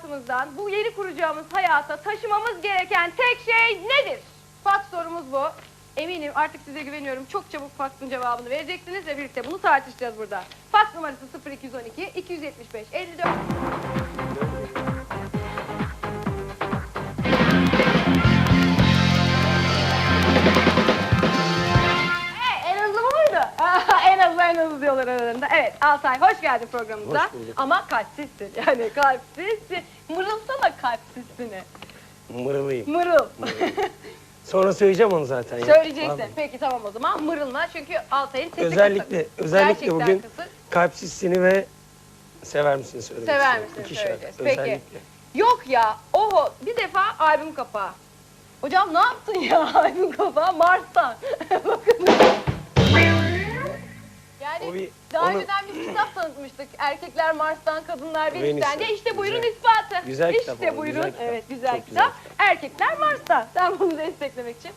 hayatımızdan bu yeni kuracağımız hayata taşımamız gereken tek şey nedir? Faks sorumuz bu. Eminim artık size güveniyorum. Çok çabuk faksın cevabını vereceksiniz ve birlikte bunu tartışacağız burada. Faks numarası 0212 275 54 hızlı diyorlar aralarında. Evet Altay hoş geldin programımıza. Hoş bulduk. Ama kalpsizsin. Yani kalpsizsin. Mırılsana kalpsizsini. Mırılayım. Mırıl. Sonra söyleyeceğim onu zaten. ya. Söyleyeceksin. Vallahi. Peki tamam o zaman mırılma çünkü Altay'ın sesi Özellikle, kısık. özellikle Gerçekten bugün kısık. kalpsizsini ve sever misin söylemek Sever istiyorum. misin İki şarkı, söyleyeceğiz. Peki. Özellikle. Yok ya oho bir defa albüm kapağı. Hocam ne yaptın ya albüm kapağı Mars'tan. Bakın. Yani O bir- daha onu- önceden biz kitap tanıtmıştık. Erkekler Mars'tan, kadınlar Venüs'ten diye. İşte buyurun Güzel. ispatı. Güzel işte kitap buyurun. güzel kitap. Evet güzel Çok kitap. güzel. Erkekler Mars'ta. Sen bunu desteklemek için.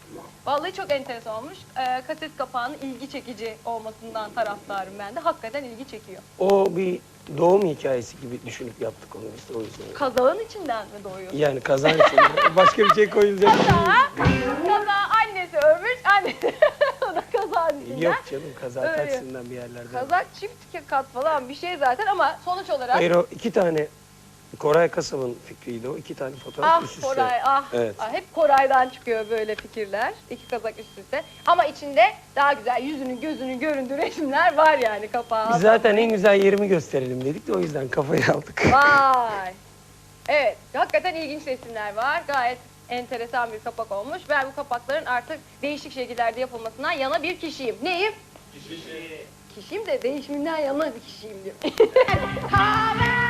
Vallahi çok enteresan olmuş. Ee, kaset kapağının ilgi çekici olmasından taraftarım ben de. Hakikaten ilgi çekiyor. O bir doğum hikayesi gibi düşünüp yaptık onu biz de o yüzden. Kazağın içinden mi doğuyor? Yani kazan içinde başka bir şey koyulacak. Kaza, kaza annesi ölmüş, annesi da kazağın içinden. Yok canım kaza Öyle. bir yerlerden. Kazak çift kat falan bir şey zaten ama sonuç olarak Hayır o iki tane Koray Kasab'ın fikriydi o. iki tane fotoğraf ah üst üste. Koray ah, Evet. ah, hep Koray'dan çıkıyor böyle fikirler. İki kazak üst üste. Ama içinde daha güzel yüzünün gözünün göründüğü resimler var yani kapağı. Biz zaten en güzel yerimi gösterelim dedik de o yüzden kafayı aldık. Vay. Evet, hakikaten ilginç resimler var. Gayet enteresan bir kapak olmuş. Ben bu kapakların artık değişik şekillerde yapılmasından yana bir kişiyim. Neyim? Kişi. Kişiyim de değişiminden yana bir kişiyim diyor.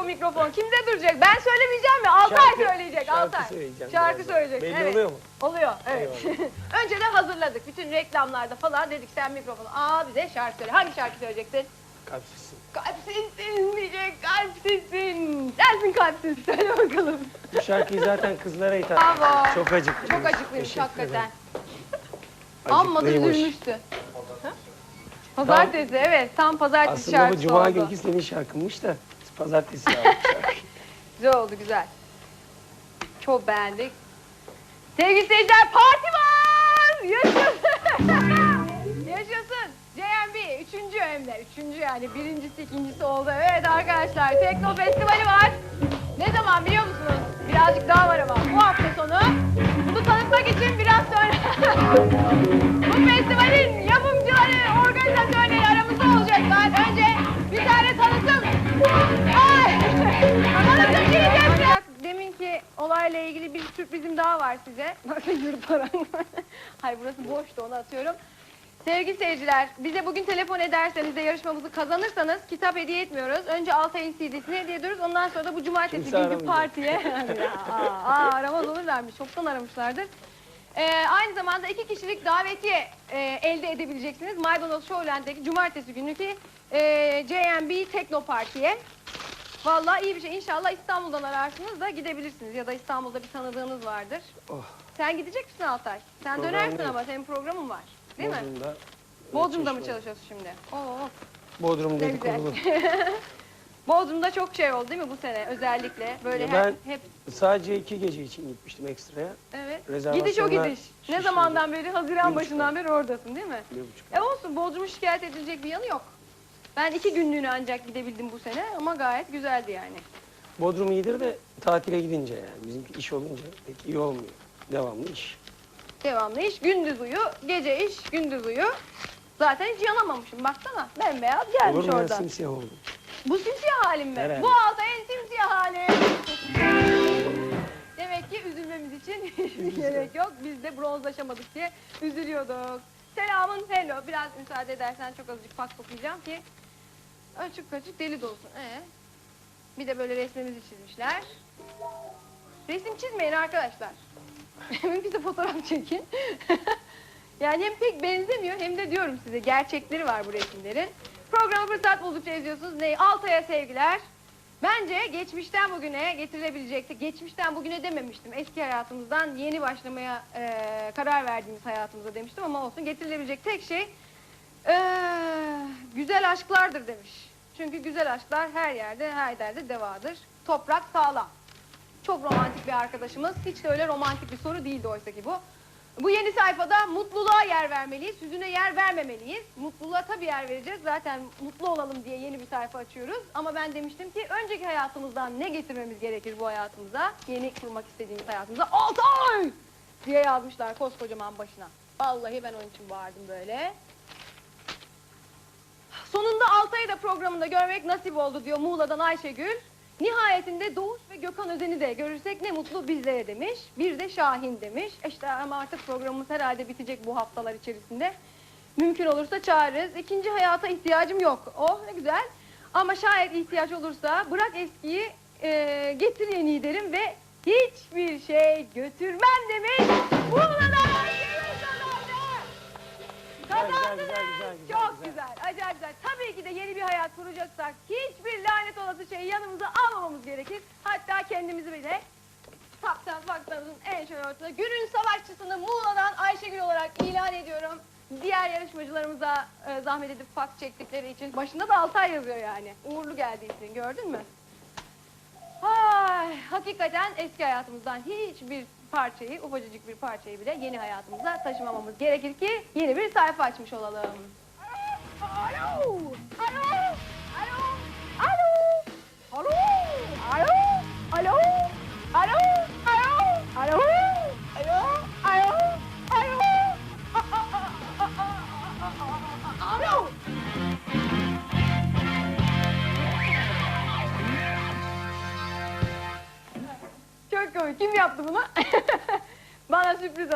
o mikrofon. Kimde duracak? Ben söylemeyeceğim mi? Altay Şarkı- söyleyecek. şarkı Altay. söyleyeceğim Şarkı söyleyecek. Belli evet. oluyor mu? Oluyor. Evet. Önceden hazırladık. Bütün reklamlarda falan dedik sen mikrofonu. Aa bize şarkı söyle. Hangi şarkı söyleyeceksin? Kalpsizsin. Kalpsizsin diyecek. Kalpsizsin. Sensin kalpsiz. Söyle bakalım. Bu şarkıyı zaten kızlara hitap Bravo. Çok acıklıymış. Çok acıklıymış hakikaten. Amma da üzülmüştü. Pazartesi evet. Tam pazartesi Aslında bu şarkısı cuma oldu. günkü senin şarkınmış da pazartesi şarkıyı. Güzel oldu güzel. Çok beğendik. Sevgili seyirciler parti var! Yaşasın! Yaşasın! JMB üçüncü de. Üçüncü yani birincisi ikincisi oldu. Evet arkadaşlar Tekno Festivali var. Ne zaman biliyor musunuz? Birazcık daha var ama bu hafta sonu. Bunu tanıtmak için biraz sonra bu festivalin yapımcıları, organizatörleri aramızda olacaklar. Önce bir tane tanıtım. Olayla ilgili bir sürprizim daha var size. Bakın yırtaran. Hayır burası boştu onu atıyorum. Sevgili seyirciler, bize bugün telefon ederseniz de yarışmamızı kazanırsanız kitap hediye etmiyoruz. Önce Altay'ın CD'sini hediye ediyoruz. Ondan sonra da bu cumartesi Kimse günkü partiye... Ya, aa, aa, aramaz olurlarmış. Çoktan aramışlardır. Ee, aynı zamanda iki kişilik davetiye e, elde edebileceksiniz. Maydanoz Showland'deki cumartesi günüki e, JMB Tekno Parti'ye. Vallahi iyi bir şey. İnşallah İstanbul'dan ararsınız da gidebilirsiniz. Ya da İstanbul'da bir tanıdığınız vardır. Oh. Sen gidecek misin Altay? Sen Programdayım. dönersin ama senin programın var. Değil mi? Bodrum'da. Bodrum'da mı çalışıyorsun şimdi? Oo. Bodrum Ne güzel. dedikodulu. Bodrum'da çok şey oldu değil mi bu sene özellikle? Böyle Ben- hep, hep Sadece iki gece için gitmiştim ekstraya. evet. Gidiş o gidiş. Ne zamandan beri? Haziran Bir buçuk başından beri oradasın değil mi? Bir buçuk. E olsun Bodrum'un şikayet edilecek bir yanı yok. Ben iki günlüğüne ancak gidebildim bu sene ama gayet güzeldi yani. Bodrum iyidir de tatile gidince yani. Bizimki iş olunca pek iyi olmuyor. Devamlı iş. Devamlı iş, gündüz uyu, gece iş, gündüz uyu. Zaten hiç yanamamışım baksana. Bembeyaz gelmiş Olur mu ya simsiyah oldum. Bu simsiyah halim mi? Herhalde. Bu Altay'ın simsiyah hali. Demek ki üzülmemiz için gerek yok. Biz de bronzlaşamadık diye üzülüyorduk. Selamın hello. Biraz müsaade edersen çok azıcık faks okuyacağım ki açık açık deli dolsun. Ee, bir de böyle resmimizi çizmişler. Resim çizmeyin arkadaşlar. Mümkünse fotoğraf çekin. yani hem pek benzemiyor hem de diyorum size gerçekleri var bu resimlerin. Programı fırsat buldukça izliyorsunuz. Ne? Altay'a sevgiler. Bence geçmişten bugüne getirilebilecekti. Geçmişten bugüne dememiştim. Eski hayatımızdan yeni başlamaya eee, karar verdiğimiz hayatımıza demiştim ama olsun. Getirilebilecek tek şey eee, güzel aşklardır demiş. Çünkü güzel aşklar her yerde, her derde devadır. Toprak sağlam. Çok romantik bir arkadaşımız. Hiç de öyle romantik bir soru değildi oysa ki bu. Bu yeni sayfada mutluluğa yer vermeliyiz, hüzüne yer vermemeliyiz. Mutluluğa tabii yer vereceğiz. Zaten mutlu olalım diye yeni bir sayfa açıyoruz. Ama ben demiştim ki önceki hayatımızdan ne getirmemiz gerekir bu hayatımıza? Yeni kurmak istediğimiz hayatımıza. Altay! diye yazmışlar koskocaman başına. Vallahi ben onun için bağırdım böyle. Sonunda Altay'ı da programında görmek nasip oldu diyor Muğla'dan Ayşegül. Nihayetinde Doğuş ve Gökhan Özen'i de görürsek ne mutlu bizlere demiş. Bir de Şahin demiş. İşte ama artık programımız herhalde bitecek bu haftalar içerisinde. Mümkün olursa çağırırız. İkinci hayata ihtiyacım yok. Oh ne güzel. Ama şayet ihtiyaç olursa bırak eskiyi eee getir yeniyi derim ve hiçbir şey götürmem demiş. Muğla'dan Güzel, güzel, güzel, Çok güzel. acayip güzel. Tabii ki de yeni bir hayat kuracaksak hiçbir lanet olası şeyi yanımıza almamamız gerekir. Hatta kendimizi bile taptan faktanızın en şöyle ortada. Günün savaşçısını Muğla'dan Ayşegül olarak ilan ediyorum. Diğer yarışmacılarımıza e, zahmet edip faks çektikleri için. Başında da Altay yazıyor yani. Uğurlu geldiği için gördün mü? Ay, hakikaten eski hayatımızdan hiçbir parçayı, ufacıcık bir parçayı bile yeni hayatımıza taşımamamız gerekir ki yeni bir sayfa açmış olalım. Alo! Alo!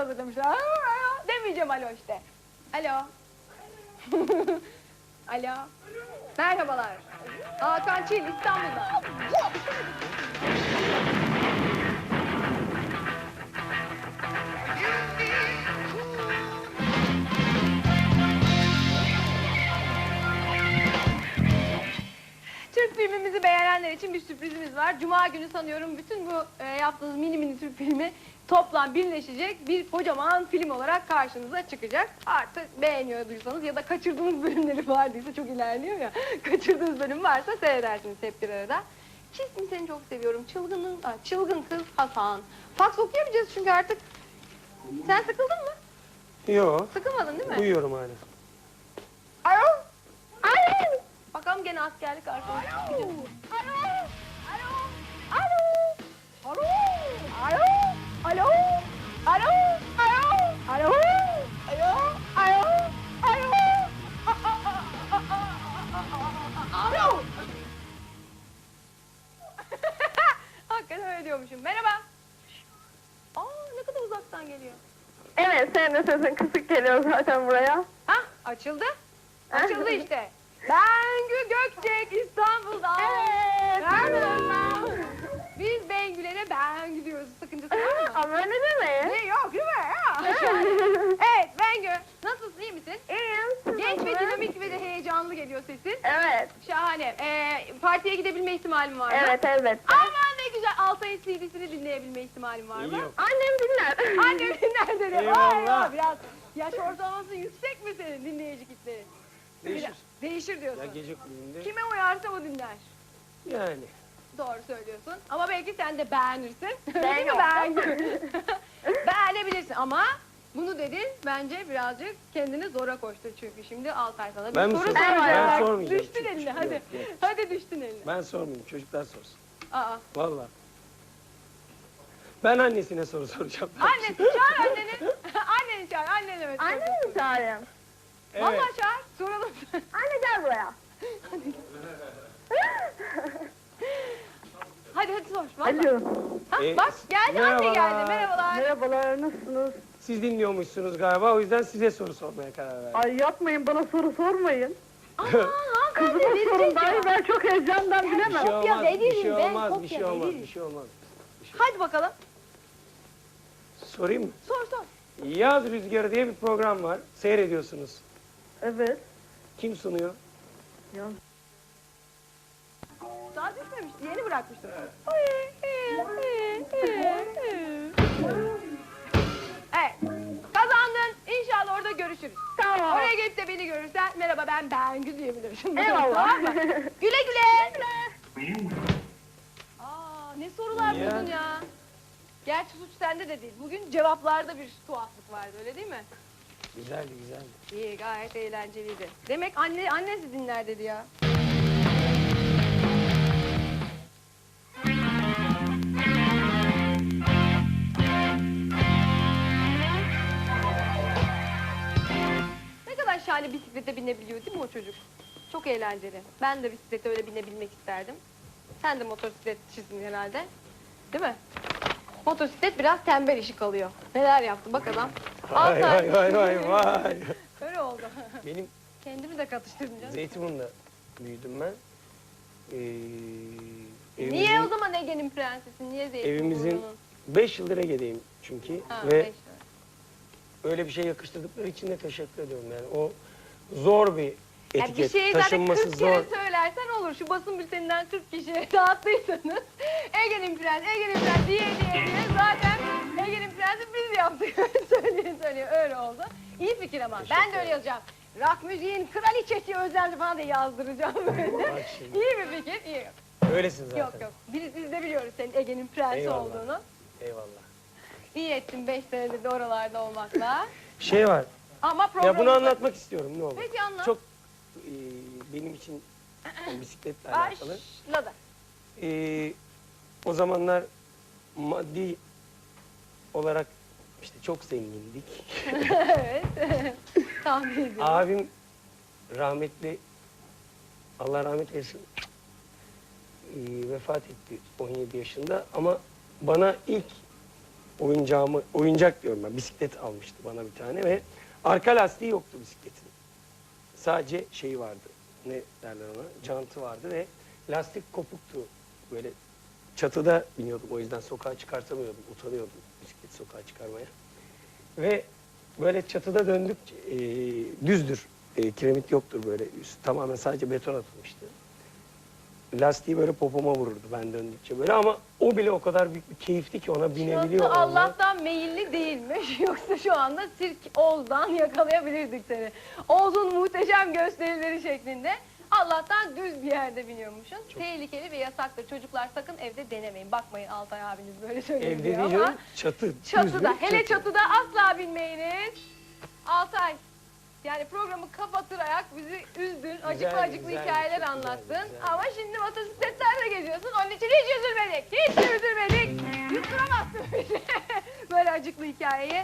Hazırlamışlar. Alo, alo. Demeyeceğim alo işte. Alo. alo. Merhabalar. Hakan Çil İstanbul'da. Türk filmimizi beğenenler için bir sürprizimiz var. Cuma günü sanıyorum bütün bu e, yaptığınız mini mini Türk filmi toplam birleşecek bir kocaman film olarak karşınıza çıkacak. Artık beğeniyorduysanız ya da kaçırdığınız bölümleri vardıysa çok ilerliyor ya. Kaçırdığınız bölüm varsa seyredersiniz hep bir arada. Çizim seni çok seviyorum. Çılgının, aa, çılgın kız Hasan. Fax okuyamayacağız çünkü artık. Sen sıkıldın mı? Yo, Sıkılmadın değil mi? uyuyorum hala. Alo. Alo. Bakalım gene askerlik arkadaşı Alo. Alo. Alo. Alo. Alo. Alo. Alo. Alo. Hakikaten öyle diyormuşum. Merhaba. Aa ne kadar uzaktan geliyor. Evet, senin de sesin kısık geliyor zaten buraya. Hah açıldı. Açıldı işte. Bengü Gökçek İstanbul'da. Evet. Merhaba. Biz Bengü'lere Bengü diyoruz. Sakıncası var mı? Ama öyle demeyin. Ne yok değil mi? Ya. evet Bengü. Nasılsın iyi misin? İyiyim. siz Genç ve nasılsınız? dinamik ve de heyecanlı geliyor sesin. Evet, Şahane. Ee, partiye gidebilme ihtimalim var mı? evet, evet. Aman ne güzel. Altay'ın CD'sini dinleyebilme ihtimalim var mı? Yok. Annem dinler. Annem dinler dedi. Eyvallah. Vay, biraz yaş ortalaması yüksek mi senin dinleyici kitleri? Değişir. Değişir diyorsun. Ya gece kulübünde. Kime uyarsa o dinler. Yani. Doğru söylüyorsun. Ama belki sen de beğenirsin. Ben Değil mi? Beğen Beğenebilirsin ama bunu dedin bence birazcık kendini zora koştur çünkü şimdi Altay sana bir Ben mi soru soracak. Ben sormayacağım. Düştün Çünkü- eline hadi. Yok, yok. Hadi düştün eline. Ben sormayayım, çocuklar sorsun. Aa. Vallahi. Ben annesine soru soracağım. Annesi çağır anneni. anneni çağır. Annen evet. Anne mi çağırayım? Evet. Vallahi çağır. Soralım. Anne gel buraya. Hadi hadi sor. Vallahi. Alo. Ha, E, bak geldi anne merhabalar. geldi. Merhabalar. Merhabalar, nasılsınız? Siz dinliyormuşsunuz galiba, o yüzden size soru sormaya karar verdim. Ay yapmayın, bana soru sormayın. Aman hanımefendi Kızıma sorun verecek dahi ya. ben çok heyecandan Bir bilemem. şey Kopya olmaz, bir veririm şey ben, olmaz, bir kopya şey olmaz, veririm. bir şey olmaz. Hadi bakalım. Sorayım mı? Sor sor. Yaz Rüzgarı diye bir program var. Seyrediyorsunuz. Evet. Kim sunuyor? Ya. Düşmemişti. Yeni bırakmıştım. Evet. Kazandın. İnşallah orada görüşürüz. Tamam. Oraya gelip de beni görürsen merhaba ben Bengü diyebilirsin. Eyvallah. Tamam mı? Güle güle. Aa, ne sorular Ya. buldun ya. Gerçi suç sende de değil. Bugün cevaplarda bir tuhaflık vardı öyle değil mi? Güzeldi güzeldi. İyi gayet eğlenceliydi. Demek anne annesi dinler dedi ya. Kadar şahane bisiklete binebiliyor değil mi o çocuk? Çok eğlenceli. Ben de bisiklete öyle binebilmek isterdim. Sen de motosikletçisin herhalde. Değil mi? Motosiklet biraz tembel işi kalıyor. Neler yaptı bak adam. Vay vay vay vay vay. Öyle oldu. Benim Kendimi de katıştırdım canım. Zeytinburnu'nda büyüdüm ben. Ee, Niye evimizin- o zaman Ege'nin prensesi? Niye Evimizin- Zeytinburnu'nun? Beş yıldır Ege'deyim çünkü. Ha, Ve beş. Öyle bir şey yakıştırdıkları için de teşekkür ediyorum yani. O zor bir Ya bir etiket. şeyi zaten Taşınması 40 kere söylersen olur. Şu basın bülteninden 40 kişiye dağıttıysanız Ege'nin prensi, Ege'nin prensi diye diye diye zaten Ege'nin prensi biz yaptık. söyleye söyleye öyle oldu. İyi fikir ama. Teşekkür Ben de öyle yazacağım. Rock müziğin kraliçesi Özlemci falan diye yazdıracağım böyle. İyi bir fikir, iyi. Öylesin zaten. Yok yok. Biz, biz de biliyoruz senin Ege'nin prensi Eyvallah. olduğunu. Eyvallah. İyi ettin 5 senedir de oralarda olmakla. Şey var. Ama Ya programımızda... bunu anlatmak istiyorum ne olur. Peki anlat. Çok e, benim için yani bisikletle alakalı. Başladı. E, o zamanlar maddi olarak işte çok zengindik. evet. Tahmin ediyorum. Abim rahmetli Allah rahmet eylesin e, vefat etti 17 yaşında ama bana ilk oyuncağımı oyuncak diyorum ben bisiklet almıştı bana bir tane ve arka lastiği yoktu bisikletin. Sadece şeyi vardı. Ne derler ona? Jantı vardı ve lastik kopuktu. Böyle çatıda biniyordum o yüzden sokağa çıkartamıyordum. Utanıyordum bisiklet sokağa çıkarmaya. Ve böyle çatıda döndük e, düzdür. E, kiremit yoktur böyle. Üst, tamamen sadece beton atılmıştı. Lastiği böyle popoma vururdu ben döndükçe böyle ama o bile o kadar büyük bir keyifti ki ona binebiliyor Şurası olmak. Allah'tan meyilli değilmiş. Yoksa şu anda Sirk Oğuz'dan yakalayabilirdik seni. Oğuz'un muhteşem gösterileri şeklinde. Allah'tan düz bir yerde biniyormuşsun. Tehlikeli ve yasaktır. Çocuklar sakın evde denemeyin. Bakmayın Altay abiniz böyle söylüyor Evde değil ama. canım çatı. düz Çatıda. bir Hele çatı. çatıda asla binmeyiniz. Altay. Yani programı kapatırarak bizi üzdün. Acıklı acıklı güzel, hikayeler çok anlattın. güzel, güzel. Ama şimdi motosikletlerle geziyorsun. Onun için hiç üzülmedik. Hiç üzülmedik. Yutturamazsın bizi. Böyle acıklı hikayeyi.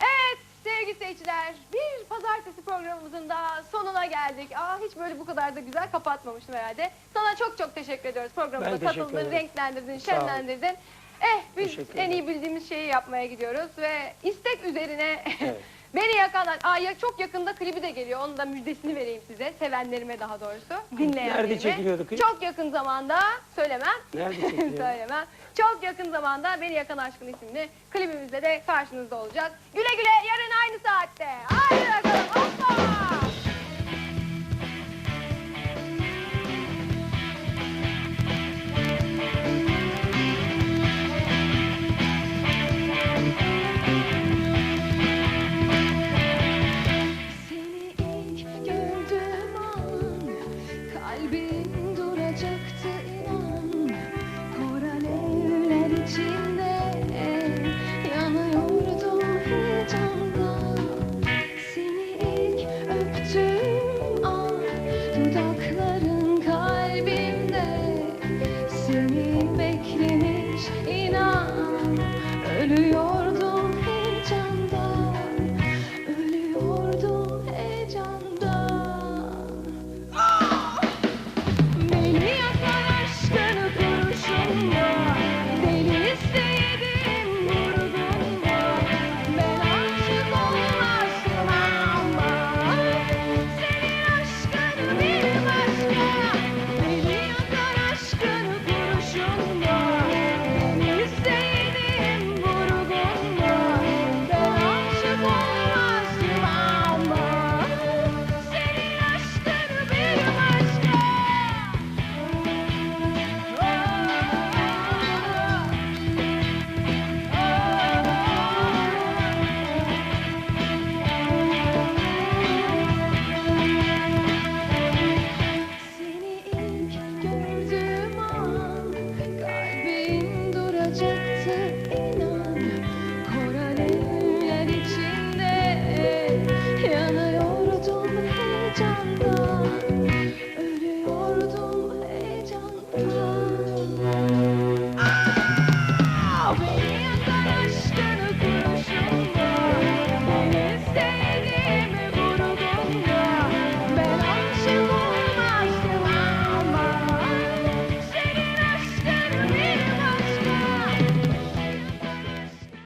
Evet sevgili seyirciler. Bir pazartesi programımızın daha sonuna geldik. Aa hiç böyle bu kadar da güzel kapatmamıştım herhalde. Sana çok çok teşekkür ediyoruz. Programımıza Ben teşekkür katıldın, ederim. renklendirdin, Sağ ol. şenlendirdin. Eh biz Teşekkür en iyi bildiğimiz şeyi yapmaya gidiyoruz ve istek üzerine Evet. beni yakan Aa, ya çok yakında klibi de geliyor. Onun da müjdesini vereyim size. Sevenlerime daha doğrusu. Dinleyenlerime. Nerede çekiliyordu klip? Çok yakın zamanda söylemem. Nerede çekiliyor? söylemem. Çok yakın zamanda Beni Yakan Aşkın isimli klibimizde de karşınızda olacak. Güle güle yarın aynı saatte. Haydi bakalım. Hoppa.